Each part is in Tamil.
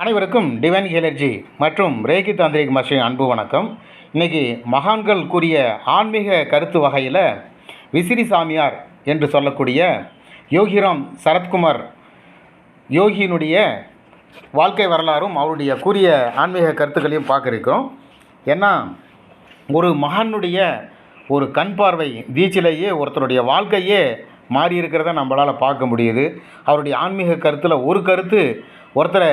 அனைவருக்கும் டிவைன் ஹெலர்ஜி மற்றும் ரேகி தாந்திரிக் மஷின் அன்பு வணக்கம். இன்றைக்கி மகான்கள் கூறிய ஆன்மீக கருத்து வகையில் விசிறி சாமியார் என்று சொல்லக்கூடிய யோகிராம் சரத்குமார் யோகியினுடைய வாழ்க்கை வரலாறும் அவருடைய கூறிய ஆன்மீக கருத்துக்களையும் பார்க்க இருக்கிறோம் ஏன்னா ஒரு மகானுடைய ஒரு கண் பார்வை வீச்சிலேயே ஒருத்தருடைய வாழ்க்கையே மாறி இருக்கிறத நம்மளால் பார்க்க முடியுது. அவருடைய ஆன்மீக கருத்தில் ஒரு கருத்து ஒருத்தரை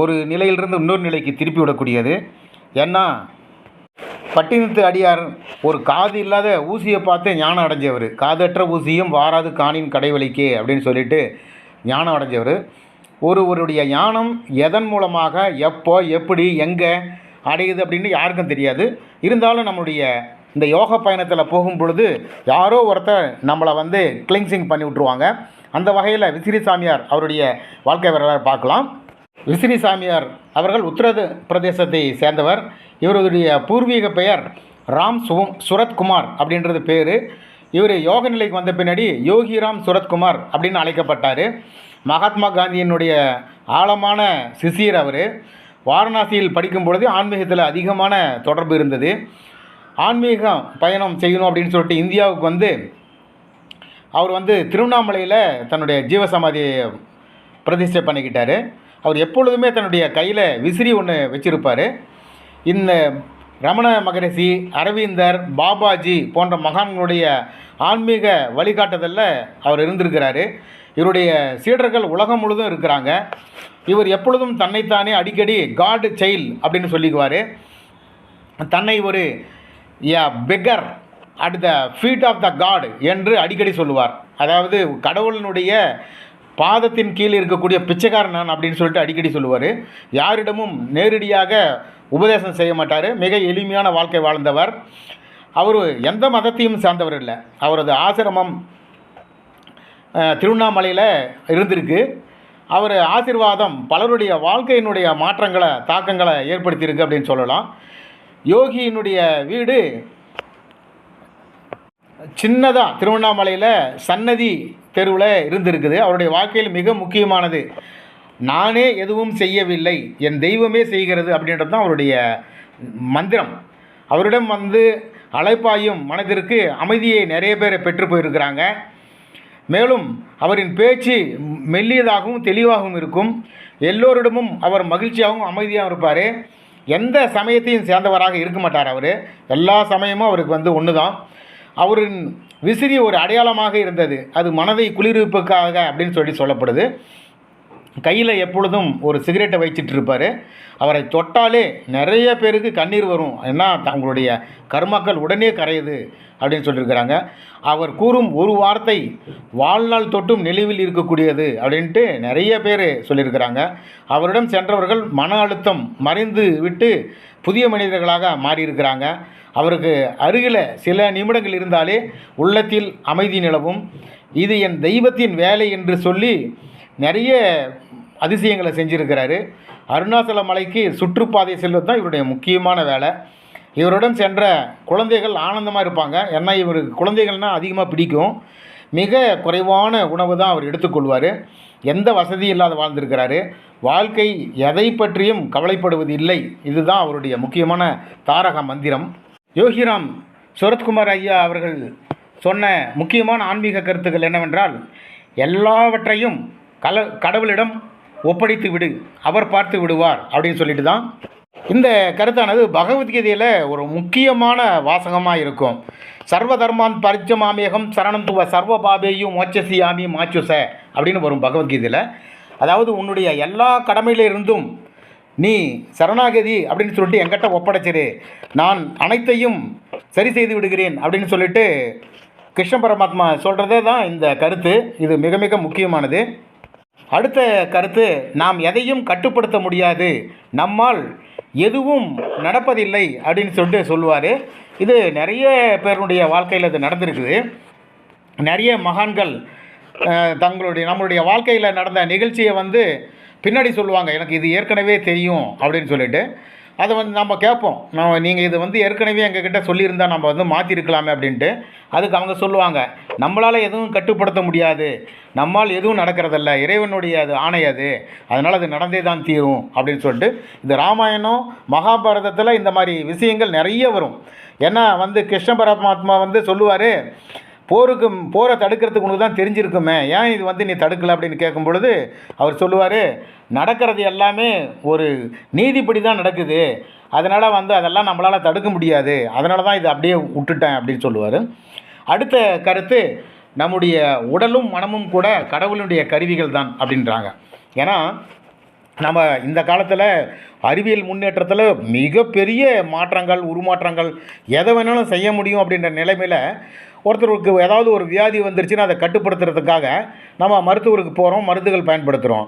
ஒரு நிலையிலிருந்து இன்னொரு நிலைக்கு திருப்பி விடக்கூடியது. ஏன்னா பட்டினத்து அடியார் ஒரு காது இல்லாத ஊசியை பார்த்து ஞானம் அடைஞ்சவர். காதற்ற ஊசியும் வாராது காணின் கடைவழிக்கே அப்படின்னு சொல்லிட்டு ஞானம் அடைஞ்சவர். ஒருவருடைய ஞானம் எதன் மூலமாக எப்போ எப்படி எங்கே அடையுது அப்படின்னு யாருக்கும் தெரியாது. இருந்தாலும் நம்மளுடைய இந்த யோக பயணத்தில் போகும் பொழுது யாரோ ஒருத்தர் நம்மளை வந்து கிளின்சிங் பண்ணி விட்ருவாங்க அந்த வகையில் விசிறி சாமியார் அவருடைய வாழ்க்கை வரலாறு பார்க்கலாம். விசிறி சாமியார் அவர்கள் உத்தர பிரதேசத்தை சேர்ந்தவர். இவருடைய பூர்வீக பெயர் ராம் சு சுரத்குமார் அப்படின்றது பேர். இவர் யோக நிலைக்கு வந்த பின்னாடி யோகிராம் சுரத்குமார் அப்படின்னு அழைக்கப்பட்டார். மகாத்மா காந்தியினுடைய ஆழமான சிசியர் அவர். வாரணாசியில் படிக்கும் பொழுது ஆன்மீகத்தில் அதிகமான தொடர்பு இருந்தது. ஆன்மீகம் பயணம் செய்யணும் அப்படின்னு சொல்லிட்டு இந்தியாவுக்கு வந்து அவர் வந்து திருவண்ணாமலையில் தன்னுடைய ஜீவசமாதியை பிரதிஷ்டை பண்ணிக்கிட்டார். அவர் எப்பொழுதுமே தன்னுடைய கையில் விசிறி ஒன்று வச்சுருப்பார். இந்த ரமண மகரிஷி அரவிந்தர் பாபாஜி போன்ற மகான்களுடைய ஆன்மீக வழிகாட்டுதலில் அவர் இருந்திருக்கிறாரு. இவருடைய சீடர்கள் உலகம் முழுதும் இருக்கிறாங்க. இவர் எப்பொழுதும் தன்னைத்தானே அடிக்கடி காட் செயல் அப்படின்னு சொல்லிக்குவார். தன்னை ஒரு a beggar at the feet of the God என்று அடிக்கடி சொல்லுவார். அதாவது கடவுளினுடைய பாதத்தின் கீழே இருக்கக்கூடிய பிச்சைக்காரன் நான் அப்படின்னு சொல்லிட்டு அடிக்கடி சொல்லுவார். யாரிடமும் நேரடியாக உபதேசம் செய்ய மாட்டார். மிக எளிமையான வாழ்க்கை வாழ்ந்தவர். அவர் எந்த மதத்தையும் சார்ந்தவர் இல்லை. அவரது ஆசிரமம் திருவண்ணாமலையில் இருந்திருக்கு. அவர் ஆசிர்வாதம் பலருடைய வாழ்க்கையினுடைய மாற்றங்களை தாக்கங்களை ஏற்படுத்தியிருக்கு அப்படின்னு சொல்லலாம். யோகியினுடைய வீடு சின்னதாக திருவண்ணாமலையில் சன்னதி தெருவில் இருந்திருக்குது. அவருடைய வாழ்க்கையில் மிக முக்கியமானது. நானே எதுவும் செய்யவில்லை. என் தெய்வமே செய்கிறது அப்படின்றது தான் அவருடைய மந்திரம். அவரிடம் வந்து அழைப்பாயும் மனதிற்கு அமைதியை நிறைய பேர் பெற்று போயிருக்கிறாங்க. மேலும் அவரின் பேச்சு மெல்லியதாகவும் தெளிவாகவும் இருக்கும். எல்லோரிடமும் அவர் மகிழ்ச்சியாகவும் அமைதியாகவும் இருப்பார். எந்த சமயத்தையும் சேர்ந்தவராக இருக்க மாட்டார் அவர். எல்லா சமயமும் அவருக்கு வந்து ஒன்று தான் அவரின் விசிறி ஒரு அடையாளமாக இருந்தது. அது மனதை குளிர்விப்புக்காக அப்படின்னு சொல்லி சொல்லப்படுது. கையில் எப்பொழுதும் ஒரு சிகரெட்டை வச்சுட்டு இருப்பார் அவரை தொட்டாலே நிறைய பேருக்கு கண்ணீர் வரும். ஏன்னா தங்களுடைய கர்மாக்கள் உடனே கரையுது அப்படின்னு சொல்லியிருக்கிறாங்க. அவர் கூறும் ஒரு வார்த்தை வாழ்நாள் தொட்டும் நினைவில் இருக்கக்கூடியது அப்படின்ட்டு நிறைய பேர் சொல்லியிருக்கிறாங்க. அவரிடம் சென்றவர்கள் மன அழுத்தம் மறைந்து விட்டு புதிய மனிதர்களாக மாறியிருக்கிறாங்க. அவருக்கு அருகில் சில நிமிடங்கள் இருந்தாலே உள்ளத்தில் அமைதி நிலவும். இது என் தெய்வத்தின் வேலை என்று சொல்லி நிறைய அதிசயங்களை செஞ்சுருக்கிறாரு. அருணாச்சல மலைக்கு சுற்றுப்பாதை செல்வது தான் இவருடைய முக்கியமான வேலை. இவருடன் சென்ற குழந்தைகள் ஆனந்தமாக இருப்பாங்க. ஏன்னா இவருக்கு குழந்தைகள்னால் அதிகமாக பிடிக்கும். மிக குறைவான உணவு தான் அவர் எடுத்துக்கொள்வார். எந்த வசதியும் இல்லாத வாழ்ந்திருக்கிறாரு. வாழ்க்கை எதை பற்றியும் கவலைப்படுவது இல்லை. இதுதான் அவருடைய முக்கியமான தாரக மந்திரம். யோகிராம் சுரத்குமார் ஐயா அவர்கள் சொன்ன முக்கியமான ஆன்மீக கருத்துக்கள் என்னவென்றால் எல்லாவற்றையும் கல கடவுளிடம் ஒப்படைத்து விடு அவர் பார்த்து விடுவார் அப்படின்னு சொல்லிட்டு தான் இந்த கருத்தானது பகவத்கீதையில் ஒரு முக்கியமான வாசகமாக இருக்கும். சர்வ தர்மான் பரிச்சமாமேகம் சரணம் துவ சர்வ பாபேயும் மோச்சசியாமி மாச்சுச அப்படின்னு வரும் பகவத்கீதையில். அதாவது உன்னுடைய எல்லா கடமையிலிருந்தும் நீ சரணாகதி அப்படின்னு சொல்லிட்டு எங்கிட்ட ஒப்படைச்சிரு. நான் அனைத்தையும் சரி செய்து விடுகிறேன் அப்படின்னு சொல்லிட்டு கிருஷ்ண பரமாத்மா சொல்கிறதே தான் இந்த கருத்து. இது மிக மிக முக்கியமானது. அடுத்த கருத்து நாம் எதையும் கட்டுப்படுத்த முடியாது. நம்மால் எதுவும் நடப்பதில்லை அப்படின்னு சொல்லிட்டு சொல்லுவார். இது நிறைய பேருடைய வாழ்க்கையில் இது நடந்திருக்குது. நிறைய மகான்கள் தங்களுடைய நம்மளுடைய வாழ்க்கையில் நடந்த நிகழ்ச்சியை வந்து பின்னாடி சொல்லுவாங்க. எனக்கு இது ஏற்கனவே தெரியும் அப்படின்னு சொல்லிட்டு. அதை வந்து நம்ம கேட்போம். நம்ம நீங்கள் இது வந்து ஏற்கனவே எங்ககிட்ட சொல்லியிருந்தா நம்ம வந்து மாற்றிருக்கலாமே அப்படின்ட்டு அதுக்கு அவங்க சொல்லுவாங்க. நம்மளால் எதுவும் கட்டுப்படுத்த முடியாது. நம்மால் எதுவும் நடக்கிறதில்ல. இறைவனுடைய அது ஆணை அது. அதனால் அது நடந்தே தான் தீரும் அப்படின்னு சொல்லிட்டு இந்த ராமாயணம் மகாபாரதத்தில் இந்த மாதிரி விஷயங்கள் நிறைய வரும். ஏன்னா வந்து கிருஷ்ண பரமாத்மா வந்து சொல்லுவார் போருக்கு போரை தடுக்கிறதுக்கு உனக்கு தான் தெரிஞ்சிருக்குமே. ஏன் இது வந்து நீ தடுக்கலை அப்படின்னு கேட்கும் பொழுது அவர் சொல்லுவார் நடக்கிறது எல்லாமே ஒரு நீதிப்படி தான் நடக்குது. அதனால் வந்து அதெல்லாம் நம்மளால் தடுக்க முடியாது. அதனால தான் இதை அப்படியே விட்டுட்டேன் அப்படின்னு சொல்லுவார். அடுத்த கருத்து நம்முடைய உடலும் மனமும் கூட கடவுளுடைய கருவிகள் தான் அப்படின்றாங்க. ஏன்னா நம்ம இந்த காலத்தில் அறிவியல் முன்னேற்றத்தில் மிகப்பெரிய மாற்றங்கள் உருமாற்றங்கள் எதை வேணாலும் செய்ய முடியும் அப்படின்ற நிலைமையில் ஒருத்தருக்கு ஏதாவது ஒரு வியாதி வந்துருச்சுன்னா அதை கட்டுப்படுத்துறதுக்காக நம்ம மருத்துவருக்கு போகிறோம் மருந்துகள் பயன்படுத்துகிறோம்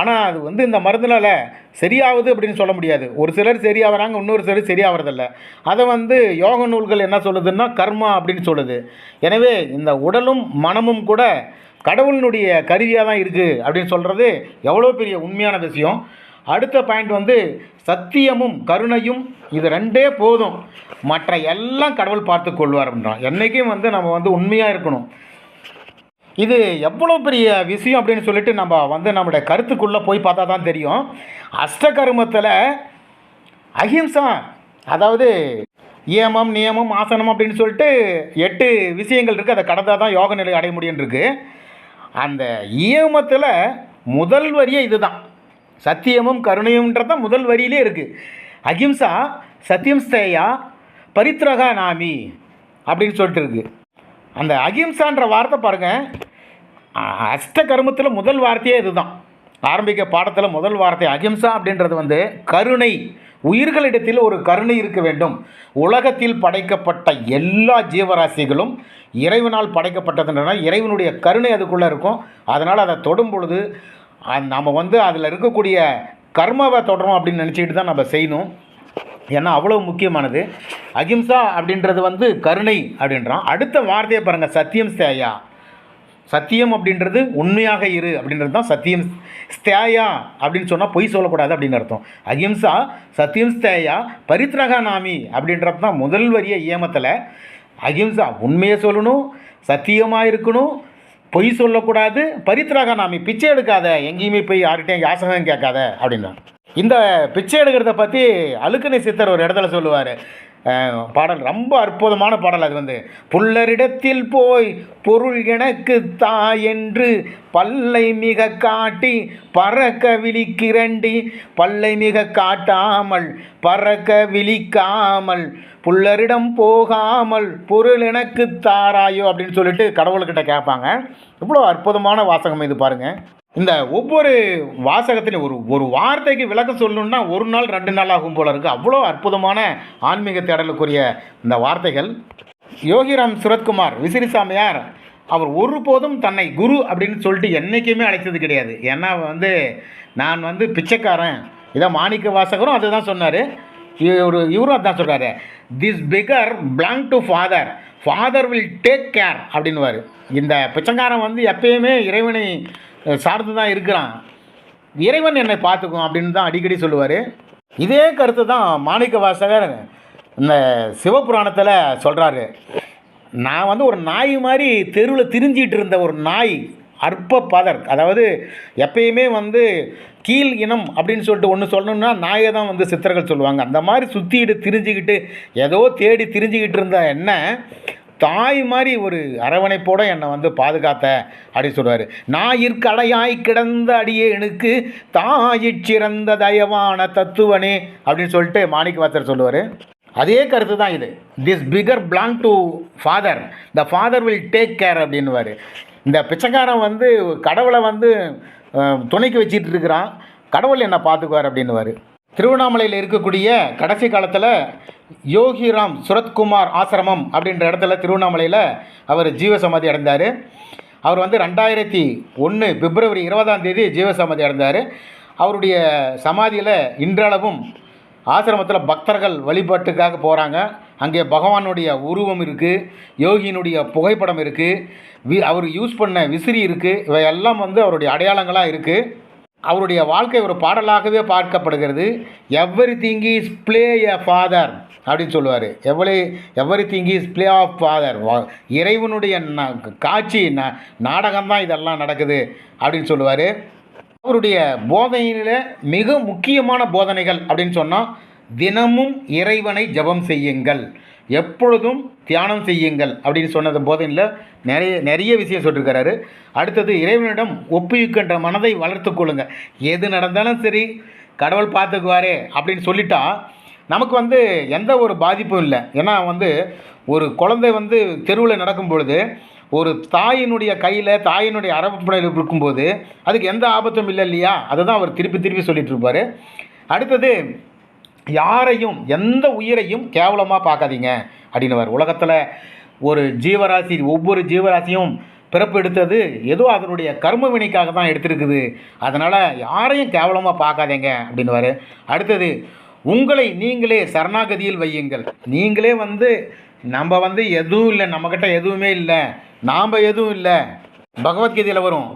ஆனால் அது வந்து இந்த மருந்தினால் சரியாகுது அப்படின்னு சொல்ல முடியாது. ஒரு சிலர் சரியாகிறாங்க இன்னொரு சிலர் சரியாகிறதில்ல அதை வந்து யோக நூல்கள் என்ன சொல்லுதுன்னா கர்மா அப்படின்னு சொல்லுது. எனவே இந்த உடலும் மனமும் கூட கடவுளினுடைய கருவியாக தான் இருக்குது அப்படின்னு சொல்கிறது எவ்வளோ பெரிய உண்மையான விஷயம். அடுத்த பாயிண்ட் வந்து சத்தியமும் கருணையும் இது ரெண்டே போதும். மற்ற எல்லாம் கடவுள் பார்த்து கொள்வார் அப்படின்றான் என்றைக்கும் வந்து நம்ம வந்து உண்மையாக இருக்கணும். இது எவ்வளோ பெரிய விஷயம் அப்படின்னு சொல்லிட்டு நம்ம வந்து நம்மளுடைய கருத்துக்குள்ளே போய் பார்த்தா தான் தெரியும். அஷ்டகர்மத்தில் அஹிம்சா அதாவது ஏமம் நியமம் ஆசனம் அப்படின்னு சொல்லிட்டு எட்டு விஷயங்கள் இருக்குது அதை கடந்தால் தான் யோக நிலை அடைய முடியும் இருக்குது அந்த ஏமத்தில் முதல் வரியே இதுதான். சத்தியமும் கருணையும்ன்றது முதல் வரியிலே இருக்குது அகிம்சா சத்தியம் ஸ்தேயா பரித்ரகா நாமி அப்படின்னு சொல்லிட்டு இருக்கு. அந்த அகிம்சான்ற வார்த்தை பாருங்கள் அஷ்ட கருமத்தில் முதல் வார்த்தையே இதுதான். ஆரம்பிக்க பாடத்தில் முதல் வார்த்தை அகிம்சா அப்படின்றது வந்து கருணை. உயிர்களிடத்தில் ஒரு கருணை இருக்க வேண்டும். உலகத்தில் படைக்கப்பட்ட எல்லா ஜீவராசிகளும் இறைவனால் படைக்கப்பட்டதுன்றனா இறைவனுடைய கருணை அதுக்குள்ளே இருக்கும். அதனால் அதை தொடும் பொழுது நம்ம வந்து அதில் இருக்கக்கூடிய கர்மாவை தொடரும் அப்படின்னு நினச்சிக்கிட்டு தான் நம்ம செய்யணும். ஏன்னா அவ்வளோ முக்கியமானது. அகிம்சா அப்படின்றது வந்து கருணை அப்படின்றான். அடுத்த வார்த்தையை பாருங்கள் சத்தியம் ஸ்தேயா. சத்தியம் அப்படின்றது உண்மையாக இரு அப்படின்றது தான் சத்தியம் ஸ்தேயா அப்படின்னு சொன்னால் பொய் சொல்லக்கூடாது அப்படின்னு அர்த்தம். அகிம்சா சத்தியம் ஸ்தேயா பரித்ரகா நாமி அப்படின்றது தான் முதல் வரிய ஏமத்தில். அகிம்சா உண்மையை சொல்லணும் சத்தியமாக இருக்கணும் பொய் சொல்லக்கூடாது பரித்ராக நாமி பிச்சை எடுக்காத எங்கேயுமே போய் யார்கிட்டையும் யாசகம் கேட்காத அப்படின்னா இந்த பிச்சை எடுக்கிறத பற்றி அழுக்கணி சித்தர் ஒரு இடத்துல சொல்லுவார். பாடல் ரொம்ப அற்புதமான பாடல் அது வந்து. புல்லரிடத்தில் போய் பொருள் எனக்கு தா என்று பல்லை மிக காட்டி பறக்க விழிக்கிறண்டி. பல்லை மிக காட்டாமல் பறக்க விழிக்காமல் புல்லரிடம் போகாமல் பொருள் எனக்கு தாராயோ அப்படின்னு சொல்லிட்டு கடவுள்கிட்ட கேட்பாங்க. இவ்வளோ அற்புதமான வாசகம் இது பாருங்கள் இந்த ஒவ்வொரு வாசகத்திலையும் ஒரு ஒரு வார்த்தைக்கு விளக்கம் சொல்லணும்னா ஒரு நாள் ரெண்டு நாள் ஆகும் போல இருக்குது அவ்வளோ அற்புதமான ஆன்மீக தேடலுக்குரிய இந்த வார்த்தைகள். யோகிராம் சுரத்குமார் விசிறி சாமியார் அவர் ஒருபோதும் தன்னை குரு அப்படின்னு சொல்லிட்டு என்றைக்குமே அழைத்தது கிடையாது. ஏன்னா வந்து நான் வந்து பிச்சைக்காரன். இதான் மாணிக்க வாசகரும் அதுதான் சொன்னார். இவர் இவரும் அதான் சொல்கிறாரு this beggar belong to father father will take care அப்படின்னுவார். இந்த பிச்சைக்காரன் வந்து எப்பயுமே இறைவனை சார்ந்து தான் இருக்கிறான். இறைவன் என்னை பார்த்துக்கும் அப்படின்னு தான் அடிக்கடி சொல்லுவார். இதே கருத்து தான் மாணிக்க வாசகர் இந்த சிவபுராணத்தில் சொல்கிறாரு நான் வந்து ஒரு நாய் மாதிரி தெருவில் திரிஞ்சிட்டு இருந்த ஒரு நாய் அற்ப பதர். அதாவது எப்பயுமே வந்து கீழ் இனம் அப்படின்னு சொல்லிட்டு ஒன்று சொல்லணும்னா நாயை தான் வந்து சித்தர்கள் சொல்லுவாங்க. அந்த மாதிரி சுற்றிக்கிட்டு திரிஞ்சுக்கிட்டு ஏதோ தேடி திரிஞ்சுக்கிட்டு இருந்த என்ன? தாய் மாதிரி ஒரு அரவணைப்போட என்னை வந்து பாதுகாத்த அப்படின்னு சொல்லுவார் ஞாயிற்கடையாய் கிடந்த அடியே எனக்கு சிறந்த தயவான தத்துவனே அப்படின்னு சொல்லிட்டு மாணிக்க வாசர் சொல்லுவார். அதே கருத்து தான் இது. This beggar belong to father the father will take care அப்படின்னுவார். இந்த பிச்சைக்காரன் வந்து கடவுளை வந்து துணைக்கு வச்சிட்டு இருக்கிறான். கடவுள் என்னை பார்த்துக்குவார் அப்படின்னுவார். திருவண்ணாமலையில் இருக்கக்கூடிய கடைசி காலத்தில் யோகிராம் சுரத்குமார் ஆசிரமம் அப்படின்ற இடத்துல திருவண்ணாமலையில் அவர் ஜீவசமாதி அடைந்தார். அவர் வந்து ரெண்டாயிரத்தி ஒன்று பிப்ரவரி இருபதாம் தேதி ஜீவசமாதி அடைந்தார். அவருடைய சமாதியில் இன்றளவும் ஆசிரமத்தில் பக்தர்கள் வழிபாட்டுக்காக போகிறாங்க அங்கே பகவானுடைய உருவம் இருக்குது யோகியினுடைய புகைப்படம் இருக்குது வி அவர் யூஸ் பண்ண விசிறி இருக்குது இவையெல்லாம் வந்து அவருடைய அடையாளங்களாக இருக்குது அவருடைய வாழ்க்கை ஒரு பாடலாகவே பார்க்கப்படுகிறது. Everything is play a father அப்படின்னு சொல்லுவார். எவ்வளே everything is play of father இறைவனுடைய ந- காட்சி ந நாடகம்தான் இதெல்லாம் நடக்குது அப்படின்னு சொல்லுவார். அவருடைய போதனையில் மிக முக்கியமான போதனைகள் அப்படின்னு சொன்னால் தினமும் இறைவனை ஜெபம் செய்யுங்கள். எப்பொழுதும் தியானம் செய்யுங்கள் அப்படின்னு சொன்னது போதையில் நிறைய நிறைய விஷயம் சொல்லியிருக்கிறாரு அடுத்தது இறைவனிடம் ஒப்புவிக்கின்ற மனதை வளர்த்துக் கொள்ளுங்கள் எது நடந்தாலும் சரி கடவுள் பார்த்துக்குவாரே அப்படின்னு சொல்லிட்டா நமக்கு வந்து எந்த ஒரு பாதிப்பும் இல்லை. ஏன்னா வந்து ஒரு குழந்தை வந்து தெருவில் நடக்கும் பொழுது ஒரு தாயினுடைய கையில் தாயினுடைய அரவணையில் இருக்கும்போது அதுக்கு எந்த ஆபத்தும் இல்லை இல்லையா? அதை தான் அவர் திருப்பி திருப்பி சொல்லிட்டு இருப்பார். அடுத்தது யாரையும் எந்த உயிரையும் கேவலமாக பார்க்காதீங்க அப்படின்னுவார். உலகத்தில் ஒரு ஜீவராசி ஒவ்வொரு ஜீவராசியும் பிறப்பு எடுத்தது ஏதோ அதனுடைய கர்ம வினைக்காக தான் எடுத்திருக்குது. அதனால் யாரையும் கேவலமாக பார்க்காதீங்க அப்படின்னுவார். அடுத்தது உங்களை நீங்களே சரணாகதியில் வையுங்கள். நீங்களே வந்து நம்ம வந்து எதுவும் இல்லை நம்மக்கிட்ட எதுவுமே இல்லை நாம் எதுவும் இல்லை. பகவத்கீதையில் வரும்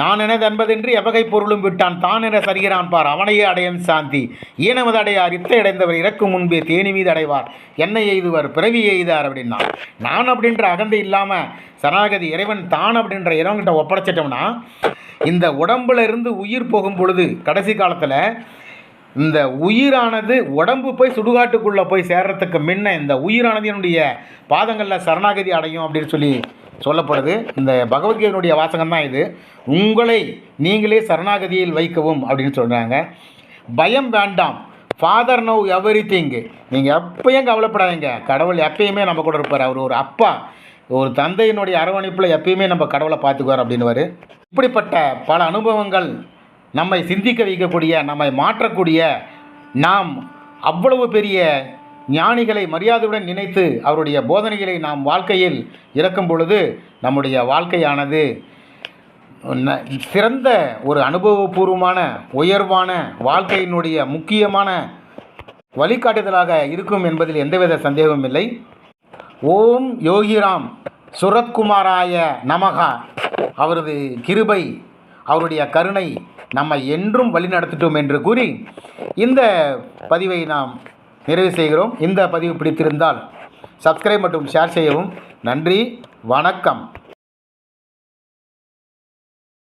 நான் எனது என்பதென்று எவகை பொருளும் விட்டான். தான் என சரிகிறான் பார். அவனையே அடையும் சாந்தி. ஈனமது அடையார்? இத்தை அடைந்தவர் இறக்கும் முன்பே தேனி மீது அடைவார். என்னை எய்துவர்? பிறவி எய்தார் அப்படின்னா. நான் அப்படின்ற அகந்தை இல்லாமல் சரணாகதி இறைவன் தான் அப்படின்ற இறைவன்கிட்ட ஒப்படைச்சிட்டோம்னா இந்த உடம்புல இருந்து உயிர் போகும் பொழுது கடைசி காலத்தில் இந்த உயிரானது உடம்பு போய் சுடுகாட்டுக்குள்ளே போய் சேர்றதுக்கு முன்ன இந்த உயிரானது என்னுடைய பாதங்களில் சரணாகதி அடையும் அப்படின்னு சொல்லி சொல்லப்படுது. இந்த பகவத்கீதையினுடைய வாசகம் தான் இது. உங்களை நீங்களே சரணாகதியில் வைக்கவும் அப்படின்னு சொல்கிறாங்க பயம் வேண்டாம். ஃபாதர் நோ எவ்ரி திங்கு நீங்கள் எப்பயும் கவலைப்படாதீங்க. கடவுள் எப்பயுமே நம்ம கூட இருப்பார். அவர் ஒரு அப்பா. ஒரு தந்தையினுடைய அரவணைப்பில் எப்பயுமே நம்ம கடவுளை பார்த்துக்குவார் அப்படின்னுவார். இப்படிப்பட்ட பல அனுபவங்கள் நம்மை சிந்திக்க வைக்கக்கூடிய நம்மை மாற்றக்கூடிய நாம் அவ்வளவு பெரிய ஞானிகளை மரியாதையுடன் நினைத்து அவருடைய போதனைகளை நாம் வாழ்க்கையில் இறக்கும் பொழுது நம்முடைய வாழ்க்கையானது ந- சிறந்த ஒரு அனுபவபூர்வமான உயர்வான வாழ்க்கையினுடைய முக்கியமான வழிகாட்டுதலாக இருக்கும் என்பதில் எந்தவித சந்தேகமும் இல்லை. ஓம் யோகிராம் சுரத்குமாராய நமகா. அவரது கிருபை அவருடைய கருணை நம்மை என்றும் வழிநடத்திட்டோம் என்று கூறி இந்த பதிவை நாம் நிறைவு செய்கிறோம். இந்த பதிவு பிடித்திருந்தால் சப்ஸ்கிரைப் மற்றும் ஷேர் செய்யவும். நன்றி. வணக்கம்.